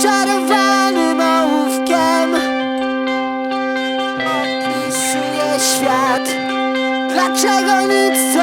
Rozczarowanym ołówkiem Pisuje świat. Dlaczego nic